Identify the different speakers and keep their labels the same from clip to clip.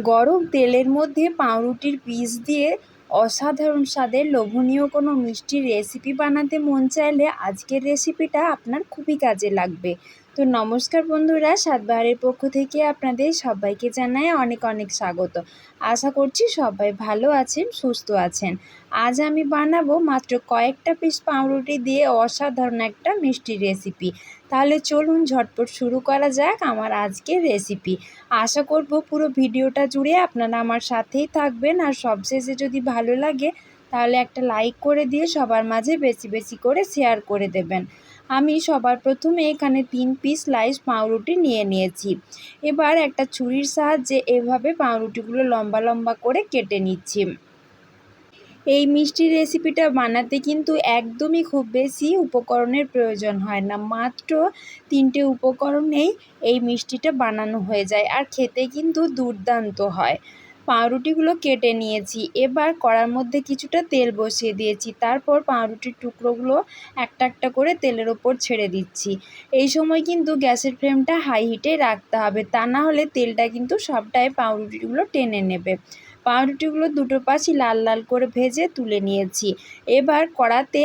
Speaker 1: গরম তেলের মধ্যে পাউরুটির পিস দিয়ে অসাধারণ স্বাদের লোভনীয় কোনো মিষ্টির রেসিপি বানাতে মন চাইলে আজকের রেসিপিটা আপনার খুবই কাজে লাগবে। তো নমস্কার বন্ধুরা, সাতবাহারের পক্ষ থেকে আপনাদের সবাইকে জানাই অনেক অনেক স্বাগত। আশা করছি সবাই ভালো আছেন, সুস্থ আছেন। আজ আমি বানাবো মাত্র কয়েকটা পিস পাউরুটি দিয়ে অসাধারণ একটা মিষ্টি রেসিপি। তাহলে চলুন ঝটপট শুরু করা যাক আমার আজকের রেসিপি। আশা করব পুরো ভিডিওটা জুড়ে আপনারা আমার সাথেই থাকবেন আর সবশেষে যদি ভালো লাগে, তাহলে একটা লাইক করে দিয়ে সবার মাঝে বেশি বেশি করে শেয়ার করে দেবেন। আমি সবার প্রথমে এখানে তিন পিস স্লাইস পাউরুটি নিয়ে নিয়েছি। এবার একটা ছুরির সাহায্যে এভাবে পাউরুটিগুলো লম্বা লম্বা করে কেটে নিচ্ছি। এই মিষ্টি রেসিপিটা বানাতে কিন্তু একদমই খুব বেশি উপকরণের প্রয়োজন হয় না। মাত্র তিনটে উপকরণেই এই মিষ্টিটা বানানো হয়ে যায় আর খেতে কিন্তু দুর্দান্ত হয়। পাউরুটিগুলো কেটে নিয়েছি। এবার কড়ার মধ্যে কিছুটা তেল বসিয়ে দিয়েছি। তারপর পাউরুটির টুকরোগুলো একটা একটা করে তেলের ওপর ছেড়ে দিচ্ছি। এই সময় কিন্তু গ্যাসের ফ্লেমটা হাই হিটে রাখতে হবে। তা না হলে তেলটা কিন্তু সবটাই পাউরুটিগুলো টেনে নেবে। পাউরুটিগুলো দুটো পাশই লাল লাল করে ভেজে তুলে নিয়েছি। এবার কড়াতে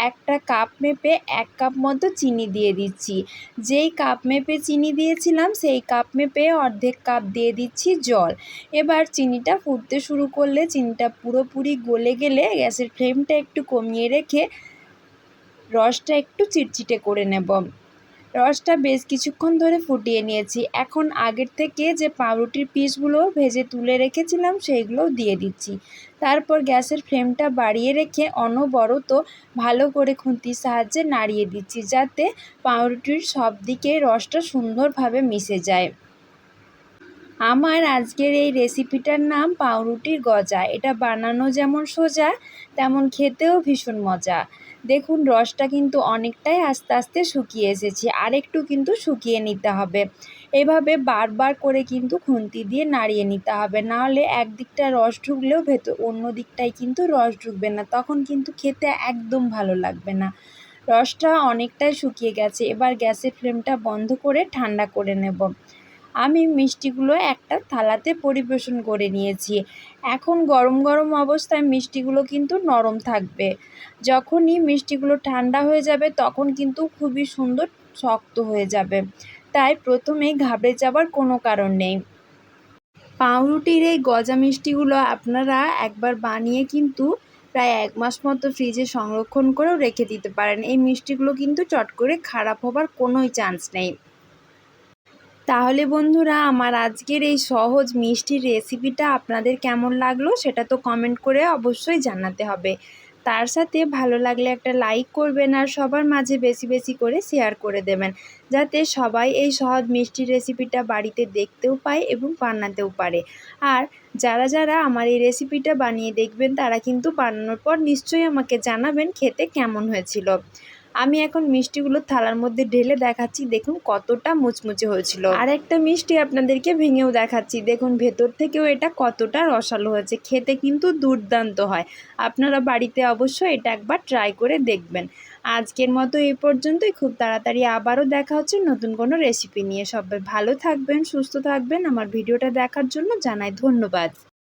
Speaker 1: একটা কাপ মেপে এক কাপ মতো চিনি দিয়ে দিচ্ছি। যেই কাপ মেপে চিনি দিয়েছিলাম, সেই কাপ মেপে অর্ধেক কাপ দিয়ে দিচ্ছি জল। এবার চিনিটা ফুটতে শুরু করলে, চিনিটা পুরোপুরি গলে গেলে গ্যাসের ফ্লেমটা একটু কমিয়ে রেখে রসটা একটু চিটচিটে করে নেব। রসটা বেশ কিছুক্ষণ ধরে ফুটিয়ে নিয়েছি। এখন আগের থেকে যে পাউরুটির পিসগুলো ভেজে তুলে রেখেছিলাম, সেইগুলোও দিয়ে দিচ্ছি। তারপর গ্যাসের ফ্লেমটা বাড়িয়ে রেখে অনবরত ভালো করে খুন্তির সাহায্যে নাড়িয়ে দিচ্ছি, যাতে পাউরুটির সব দিকে রসটা সুন্দরভাবে মিশে যায়। আমার আজকের এই রেসিপিটার নাম পাউরুটির গজা। এটা বানানো যেমন সোজা, তেমন খেতেও ভীষণ মজা। দেখুন, রসটা কিন্তু অনেকটাই আস্তে আস্তে শুকিয়ে এসেছে। আর একটু কিন্তু শুকিয়ে নিতে হবে। এভাবে বারবার করে কিন্তু খুন্তি দিয়ে নাড়িয়ে নিতে হবে। নাহলে একদিকটা রস ঢুকলেও ভেতর, অন্য দিকটায় কিন্তু রস ঢুকবে না। তখন কিন্তু খেতে একদম ভালো লাগবে না। রসটা অনেকটাই শুকিয়ে গেছে। এবার গ্যাসের ফ্লেমটা বন্ধ করে ঠান্ডা করে নেব। আমি মিষ্টিগুলো একটা থালাতে পরিবেশন করে নিয়েছি। এখন গরম গরম অবস্থায় মিষ্টিগুলো কিন্তু নরম থাকবে। যখনই মিষ্টিগুলো ঠান্ডা হয়ে যাবে তখন কিন্তু খুবই সুন্দর শক্ত হয়ে যাবে। তাই প্রথমে ঘাবড়ে যাবার কোনো কারণ নেই। পাউরুটির এই গজা মিষ্টিগুলো আপনারা একবার বানিয়ে কিন্তু প্রায় এক মাস মতো ফ্রিজে সংরক্ষণ করেও রেখে দিতে পারেন। এই মিষ্টিগুলো কিন্তু চট করে খারাপ হবার কোনোই চান্স নেই। তাহলে বন্ধুরা, আমার আজকের এই সহজ মিষ্টির রেসিপিটা আপনাদের কেমন লাগল সেটা তো কমেন্ট করে অবশ্যই জানাতে হবে। তার সাথে ভালো লাগলে একটা লাইক করবেন আর সবার মাঝে বেশি বেশি করে শেয়ার করে দেবেন। যাতে সবাই এই সহজ মিষ্টি রেসিপিটা বাড়িতে দেখতেও পায় এবং বানাতেও পারে। আর যারা যারা আমার এই রেসিপিটা বানিয়ে দেখবেন, তারা কিন্তু বানানোর পর নিশ্চয়ই আমাকে জানাবেন খেতে কেমন হয়েছিল। আমি এখন মিষ্টিগুলো থালার মধ্যে ঢেলে দেখাচ্ছি। দেখুন কতটা মুচমুচে হয়েছিল। আর একটা মিষ্টি আপনাদেরকে ভেঙেও দেখাচ্ছি। দেখুন ভেতর থেকেও এটা কতটা রসালো হয়েছে। খেতে কিন্তু দুর্দান্ত হয়। আপনারা বাড়িতে অবশ্যই এটা একবার ট্রাই করে দেখবেন। আজকের মতো এই পর্যন্তই। খুব তাড়াতাড়ি আবারও দেখা হচ্ছে নতুন কোনো রেসিপি নিয়ে। সবাই ভালো থাকবেন, সুস্থ থাকবেন। আমার ভিডিওটা দেখার জন্য জানাই ধন্যবাদ।